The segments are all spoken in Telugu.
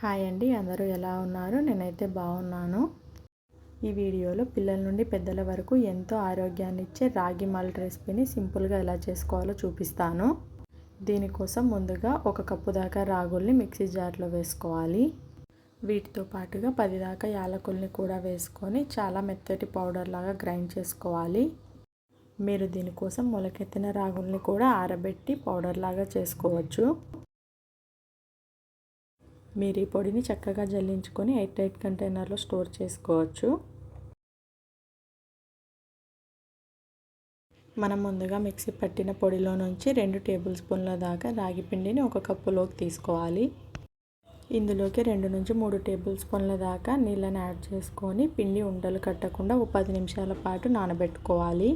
హాయ్ అండి అందరూ ఎలా ఉన్నారు? నేనైతే బాగున్నాను. ఈ వీడియోలో పిల్లల నుండి పెద్దల వరకు ఎంతో ఆరోగ్యాన్ని ఇచ్చే రాగి మాల్ట్ రెసిపీని సింపుల్గా ఎలా చేసుకోవాలో చూపిస్తాను. దీనికోసం ముందుగా ఒక కప్పు దాకా రాగుల్ని మిక్సీ జార్లో వేసుకోవాలి. వీటితో పాటుగా పది దాకా యాలకుల్ని కూడా వేసుకొని చాలా మెత్తటి పౌడర్ లాగా గ్రైండ్ చేసుకోవాలి. మీరు దీనికోసం మొలకెత్తిన రాగుల్ని కూడా ఆరబెట్టి పౌడర్ లాగా చేసుకోవచ్చు. మీరు ఈ పొడిని చక్కగా జల్లించుకొని ఎయిట్ ఎయిట్ కంటైనర్లో స్టోర్ చేసుకోవచ్చు. మనం ముందుగా మిక్సీ పట్టిన పొడిలో నుంచి రెండు టేబుల్ స్పూన్ల దాకా రాగి పిండిని ఒక కప్పులోకి తీసుకోవాలి. ఇందులోకి రెండు నుంచి మూడు టేబుల్ స్పూన్ల దాకా నీళ్ళని యాడ్ చేసుకొని పిండి ఉండలు కట్టకుండా ఒక పది నిమిషాల పాటు నానబెట్టుకోవాలి.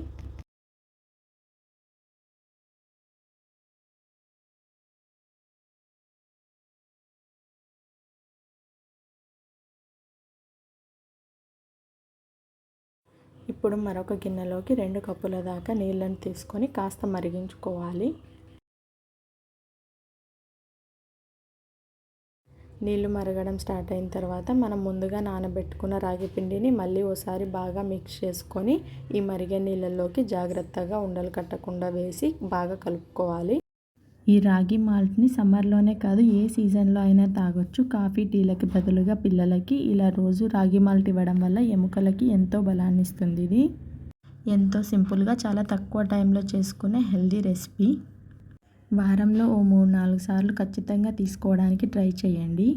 ఇప్పుడు మరొక గిన్నెలోకి రెండు కప్పుల దాకా నీళ్ళని తీసుకొని కాస్త మరిగించుకోవాలి. నీళ్ళు మరగడం స్టార్ట్ అయిన తర్వాత మనం ముందుగా నానబెట్టుకున్న రాగి పిండిని మళ్ళీ ఓసారి బాగా మిక్స్ చేసుకొని ఈ మరిగే నీళ్ళల్లోకి జాగ్రత్తగా ఉండలు కట్టకుండా వేసి బాగా కలుపుకోవాలి. ఈ రాగి మాల్ట్ని సమ్మర్లోనే కాదు ఏ సీజన్లో అయినా తాగొచ్చు. కాఫీ టీలకి బదులుగా పిల్లలకి ఇలా రోజు రాగి మాల్ట్ ఇవ్వడం వల్ల ఎముకలకి ఎంతో బలాన్ని ఇస్తుంది ఇది ఎంతో సింపుల్గా చాలా తక్కువ టైంలో చేసుకునే హెల్దీ రెసిపీ. వారంలో ఓ మూడు నాలుగు సార్లు ఖచ్చితంగా తీసుకోవడానికి ట్రై చేయండి.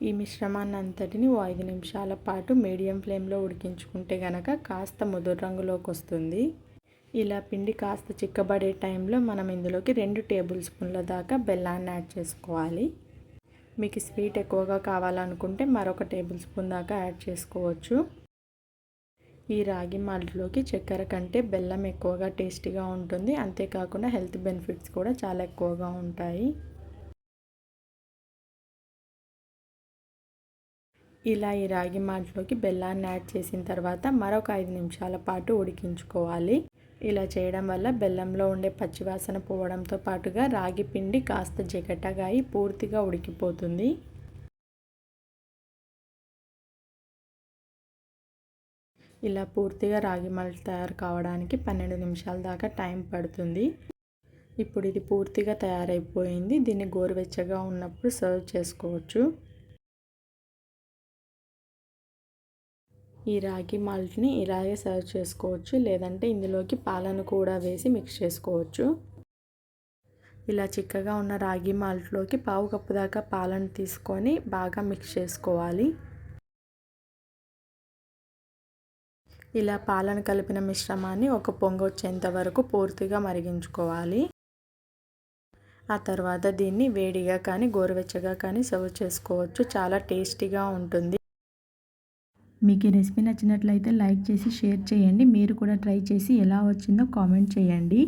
ఈ మిశ్రమాన్ని అంతటిని ఓ ఐదు నిమిషాల పాటు మీడియం ఫ్లేమ్లో ఉడికించుకుంటే గనక కాస్త ముదురు రంగులోకి వస్తుంది. ఇలా పిండి కాస్త చిక్కబడే టైంలో మనం ఇందులోకి రెండు టేబుల్ స్పూన్ల దాకా బెల్లాన్ని యాడ్ చేసుకోవాలి. మీకు స్వీట్ ఎక్కువగా కావాలనుకుంటే మరొక టేబుల్ స్పూన్ దాకా యాడ్ చేసుకోవచ్చు. ఈ రాగి మాల్ట్లోకి చక్కెర కంటే బెల్లం ఎక్కువగా టేస్టీగా ఉంటుంది. అంతేకాకుండా హెల్త్ బెనిఫిట్స్ కూడా చాలా ఎక్కువగా ఉంటాయి. ఇలా ఈ రాగి మాల్ట్లోకి బెల్లాన్ని యాడ్ చేసిన తర్వాత మరొక ఐదు నిమిషాల పాటు ఉడికించుకోవాలి. ఇలా చేయడం వల్ల బెల్లంలో ఉండే పచ్చివాసన పోవడంతో పాటుగా రాగి పిండి కాస్త జిగటగా అయి పూర్తిగా ఉడికిపోతుంది. ఇలా పూర్తిగా రాగి మల్ట్ తయారు కావడానికి పన్నెండు నిమిషాల దాకా టైం పడుతుంది. ఇప్పుడు ఇది పూర్తిగా తయారైపోయింది. దీన్ని గోరువెచ్చగా ఉన్నప్పుడు సర్వ్ చేసుకోవచ్చు. ఈ రాగి మాల్ట్ని ఇలాగే సర్వ్ చేసుకోవచ్చు. లేదంటే ఇందులోకి పాలను కూడా వేసి మిక్స్ చేసుకోవచ్చు. ఇలా చిక్కగా ఉన్న రాగి మాల్ట్లోకి పావు కప్పు దాకా పాలను తీసుకొని బాగా మిక్స్ చేసుకోవాలి. ఇలా పాలను కలిపిన మిశ్రమాన్ని ఒక పొంగు వచ్చేంత వరకు పూర్తిగా మరిగించుకోవాలి. ఆ తర్వాత దీన్ని వేడిగా కానీ గోరువెచ్చగా కానీ సర్వ్ చేసుకోవచ్చు. చాలా టేస్టీగా ఉంటుంది. మీకు ఈ రెసిపీ నచ్చినట్లయితే లైక్ చేసి షేర్ చేయండి. మీరు కూడా ట్రై చేసి ఎలా వచ్చిందో కామెంట్ చేయండి.